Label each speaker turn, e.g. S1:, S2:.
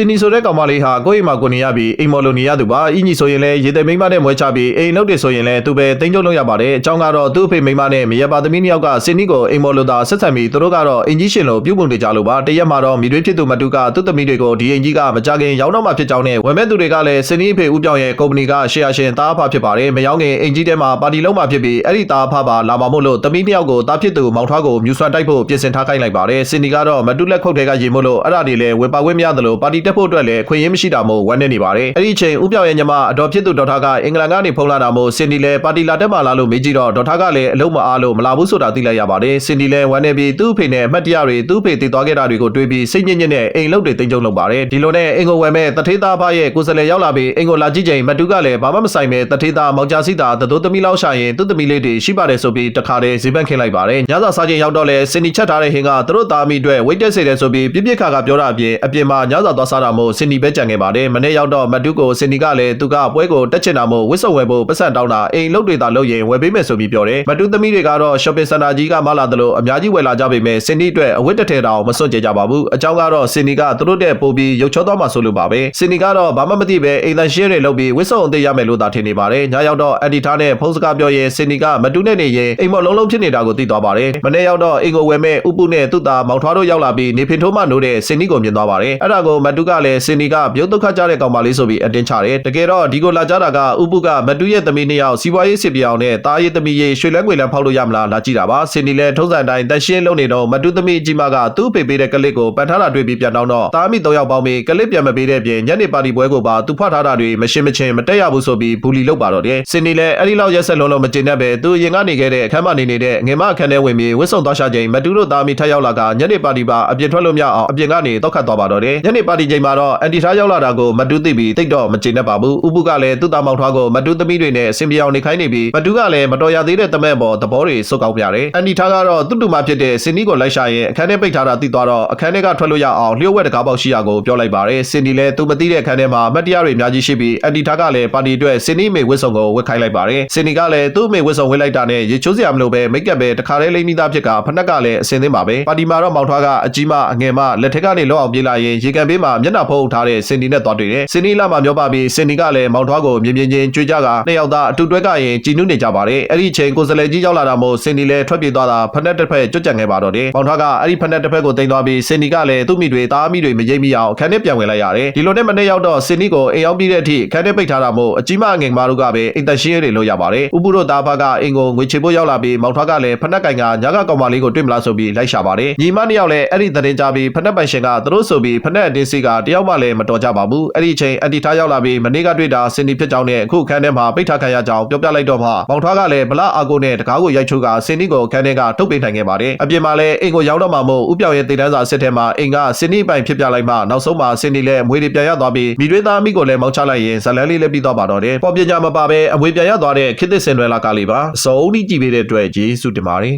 S1: စင်နီဆိုတဲ့ကောင်မလေးဟာကိုယ့်အိမ်မှာကိုနေရပြီးအိမ်မော်လိုနေရသူပါအင်ကြီးဆိုရင်လည်းရေသိမ်းမိန်းမနဲ့မွဲချပြီးအိမ်လုပ်တယ်ဆိုရင်လည်းသူပဲတိမ့်ကျုံလို့ရပါတယ်အကြောင်းကတော့သူ့အဖေမိန်းမနဲ့မရပါသမီးနှစ်ယောက်ကစင်နီကိုအိမ်မော်လိုသာဆက်ဆံပြီးသူတို့ကတော့အင်ကြီးရှင်လိုပြုတ်ပုံနေကြလို့ပါတရက်မှာတော့မိတွေဖြစ်သူမတူကသူ့သမီးတွေကိုဒီအင်ကြီးကမကြခင်ရောင်းတော့မှဖြစ်ကြောင်းနဲ့ဝယ်မဲ့သူတွေကလည်းစင်နီအဖေဦးပြောင်ရဲ့ကုမ္ပဏီကရှယ်ယာရှင်သားအဖဖြစ်ပါတယ်မယောင်းခင်အင်ကြီးထဲမှာပါတီလုံးမှာဖြစ်ပြီးအဲ့ဒီသားအဖပါလာမှာမို့လို့သမီးနှစ်ယောက်ကိုသားဖြစ်သူမောင်ထွားကိုမြူဆွမ်းတိုက်ဖို့ပြင်ဆင်ထားခိုင်းလိုက်ပါတယ်စင်နီကတော့မတူလက်ခုတ်ထဲကရေမို့လို့အဲ့ဒါတွေလည်းဝယ်ပါခွင့်မရတယ်လို့ပါတီတက်ဖို့အတွက်လည်းခွင့်ရင်းမရှိတာမို့ဝမ်းနေနေပါတယ်အဲ့ဒီအချိန်ဦးပြောင်ရဲ့ညီမအတော်ဖြစ်သူဒေါက်တာကအင်္ဂလန်ကနေဖုန်းလာတာမို့စင်နီလည်းပါတီလာတက်မှလာလို့မေးကြည့်တော့ဒေါက်တာကလည်းအလုံးမအားလို့မလာဘူးဆိုတာသိလိုက်ရပါတယ်စင်နီလည်းဝမ်းနေပြီးသူ့အဖေနဲ့အမှတ်တရတွေသူ့အဖေတည်သွားခဲ့တာတွေကိုတွေးပြီးစိတ်ညစ်ညစ်နဲ့အိမ်လုတ်တွေတင်ကြုံလုပ်ပါတယ်ဒီလိုနဲ့အင်ကိုဝယ်မဲ့တထေးသားဖရဲ့ကိုယ်စလဲရောက်လာပြီးအင်ကိုလာကြည့်ချိန်မတူကလည်းဘာမှမဆိုင်ပဲတထေးသားမောင်ကြားစီတာသတို့သမီးလောက်ရှာရင်သူ့သမီးလေးတွေရှိပါတယ်ဆိုပြီးတခါတည်းဇေဘန့်ခင်းလိုက်ပါတယ်ညစာစားချိန်ရောက်တော့လဲစင်နီချက်ထားတဲ့ဟင်းကသူတို့သားမိအတွက်ဝိတ်တက်စေတယ်ဆိုပြီးပြစ်ပြစ်ခါခါပြောတာအပြင်အပြင်မှာညစာသွားစားတာမို့စင်နီပဲကြံခဲ့ပါတယ်မနေ့ရောက်တော့မတူကိုစင်နီကလည်းသူကပွဲကိုတက်ချင်တာမို့ဝစ်စုံဝယ်ဖို့ပတ်စံတောင်းတာအိမ်လုတ်တွေသာလုပ်ရင်ဝယ်ပေးမယ်ဆိုပြီးပြောတယ်မတူသမီးတွေကတော့ shopping center ကြီးကမလာသလိုအများကြီးဝယ်လာကြပေမဲ့စင်နီအတွက်အဝတ်တစ်ထည်တောင်မစွန့်ကြကြပါဘူးအကြောင်းကတော့စင်နီကသူတို့တဲ့ပို့ပြီးရုပ်ချောသွားမှဆိုလို့ပါပဲစင်နီကတော့ဘာမှမသိပဲအိမ်တန်ရှင်းတွေလုပ်ပြီးဝစ်စုံအသေးရမယ်လို့သာထင်နေပါတယ်ညရောက်တော့အက်ဒီတာနဲ့ဖုန်းစကားပြောရင်စင်နီကမတူနဲ့နေရင်အိမ်မော်လုံးလုံးဖြစ်နေတာကိုသိသွားပါတယ်မနေ့ရောက်တော့အိမ်ကိုဝယ်မဲ့ဥပုနဲ့သူ့သားမောင်ထွားတို့ရောက်လာပြီးနေဖင်ထိုးမှနိုးတဲ့စင်နီကိုမြင်သွားပါတယ်အဲ့ဒါကိုမတူကလည်းစင်နီကပြုတ်ဒုက္ခကြတဲ့ကောင်မလေးဆိုပြီးအတင်းချတယ်တကယ်တော့ဒီကိုလာကြတာကဥပုကမတူရဲ့သမီးနှစ်ယောက်စီးပွားရေးစစ်ပြောင်နဲ့တားရေးသမီးရေးရွှေလဲငွေလဲဖောက်လို့ရမလားလာကြည့်တာပါစင်နီလည်းထုံးစံတိုင်းတန်ရှင်းလုံးနေတော့မတူသမီးအကြီးမကသူ့ဖေပေးတဲ့ကလစ်ကိုပန်ထားတာတွေ့ပြီးပြန်တော့တော့တားမိ၃ယောက်ပေါင်းပြီးကလစ်ပြန်မပေးတဲ့ပြင်ညနေပါတီပွဲကိုပါသူဖွက်ထားတာတွေမရှင်းမချင်းမတက်ရဘူးဆိုပြီးဘူလီလောက်ပါတော့တယ်စင်နီလည်းအဲ့ဒီလောက်ရက်ဆက်လုံးလုံးမကျင်တတ်ပဲသူရင်ကနေခဲ့တဲ့အခမ်းမနေနေတဲ့ငယ်မအခမ်းထဲဝင်ပြီးဝစ်စုံသွားရှာချိန်မတူတို့သားမိထက်ရောက်လာကညနေပါတီပါအပြင်ထွက်လို့မရအောင်အပြင်ကနေတောက်ခတ်သွားပါတော့တယ်ညနေပါတီချိန်မှာတော့အန်တီထားရောက်လာတာကိုမတူသိပြီးတိတ်တော့မကျင်တတ်ပါဘူးဥပုကလည်းသူ့သားမောင်ထွားကိုမတူသမီးတွေနဲ့အဆင်ပြေအောင်နေခိုင်းနေပြီးမတူကလည်းမတော်ရသေးတဲ့တမက်ပေါ်သဘောတွေစုပ်ကောက်ပြတယ်အန်တီထားကတော့သူ့တူမဖြစ်တဲ့စင်နီကိုလိုက်ရှာရင်အခန်းထဲပိတ်ထားတာသိသွားတော့အခန်းထဲကထွက်လို့ရအောင်လျှို့ဝှက်တကားပေါက်ရှိရာကိုပြောလိုက်ပါတယ်စင်နီလည်းသူမသိတဲ့အခန်းထဲမှာမတ်တရားတွေအများကြီးရှိပြီးအန်တီထားကလည်းပါတီအတွက်စင်နီမေဝစ်စုံကိုဝတ်ခိုင်းလိုက်ပါတယ်စင်နီကလည်းသူ့မေဝစ်စုံဝတ်လိုက်တာနဲ့ရေချိုးစရာမလိုပဲမိတ်ကပ်ပဲတခါတည်းလိမ့်မိသားဖြစ်ကဖနက်ကလည်းအစင်သင်းပါပဲပါတီမှာတော့မောင်ထွားကအကြီးမအငယ်မလက်ထက်ကနေလောက်အောင်ပြေးလာရင်ရေကန်ပေးမှာမျက်နှာဖုံးထားတဲ့စင်နီနဲ့သွားတွေ့တယ်စင်နီလာမှာမျောပါပြီးစင်နီကလည်းမောင်ထွားကိုမြင်မြင်ချင်းကြွေးကြကနှစ်ယောက်သားအတူတွဲကရင်ကြည်နုနေကြပါတယ်အဲ့ဒီအချိန်ကိုယ်စလဲကြီးရောက်လာတာမို့စင်နီလည်းထွက်ပြေးသွားတာဖနက်တစ်ဖက်ကြွကြံခဲ့ပါတော့တယ်မောင်ထွားကအဲ့ဒီဖနက်တစ်ဖက်ကိုတင်သွားပြီးစင်နီကလည်းသူ့မိတွေသားမိတွေမရိပ်မိအောင်အခန်းထဲပြန်ဝင်လိုက်ရတယ်ဒီလိုနဲ့မနေ့ရောက်တော့စင်နီကိုအိမ်ရောက်ပြီးတဲ့အထိအခန်းထဲပိတ်ထားတာမို့အကြီးမအငယ်မတို့ကပဲအိမ်သက်ရှင်းရေးတွေလုပ်ရပါတယ်ဥပုတို့သားဖကအင်ကိုငွေချေဖို့ရောက်လာပြီးမောင်ထွားကလည်းဖနက်ကင်ကညကကောင်မလေးကိုတွေ့မလားဆိုပြီးလိုက်ရှာပါတယ်ညီမနှစ်ယောက်လည်းအဲ့ဒီသတင်းကြားပြီးဖနက်ပိုင်ရှင်ကသူတို့ဆိုပြီးဖနက်အတင်းစီကတယောက်မှလည်းမတော်ကြပါဘူးအဲ့ဒီအချိန်အန်တီထားရောက်လာပြီးမနေ့ကတွေ့တာစင်နီဖြစ်ကြောင်းနဲ့အခုခန်းထဲမှာပိတ်ထားခံရကြောင်းပြောပြလိုက်တော့မှမောင်ထွားကလည်းဗလာအာကိုနဲ့တကားကိုရိုက်ချိုးကစင်နီကိုခန်းထဲကထုတ်ပေးနိုင်ခဲ့ပါတယ်အပြင်မှာလည်းအိမ်ကိုရောက်တော့မှမို့ဥပြောင်ရဲ့တည်တန်းစာစစ်ထဲမှာအိမ်ကစင်နီပိုင်ဖြစ်ပြလိုက်မှနောက်ဆုံးမှာစင်နီလည်းအမွေတွေပြန်ရသွားပြီးမိတွေးသားမိကိုလည်းမောင်းချလိုက်ရင်ဇလန်းလေးလည်းပြီးသွားပါတော့တယ်ပေါ်ပညာမပါပဲအမွေပြန်ရသွားတဲ့ခေတ်သစ်စင်လွယ်လာကလေးပါအစုံဒီကြည့်ပေးတဲ့အတွက်ကျေးဇူးတင်ပါတယ်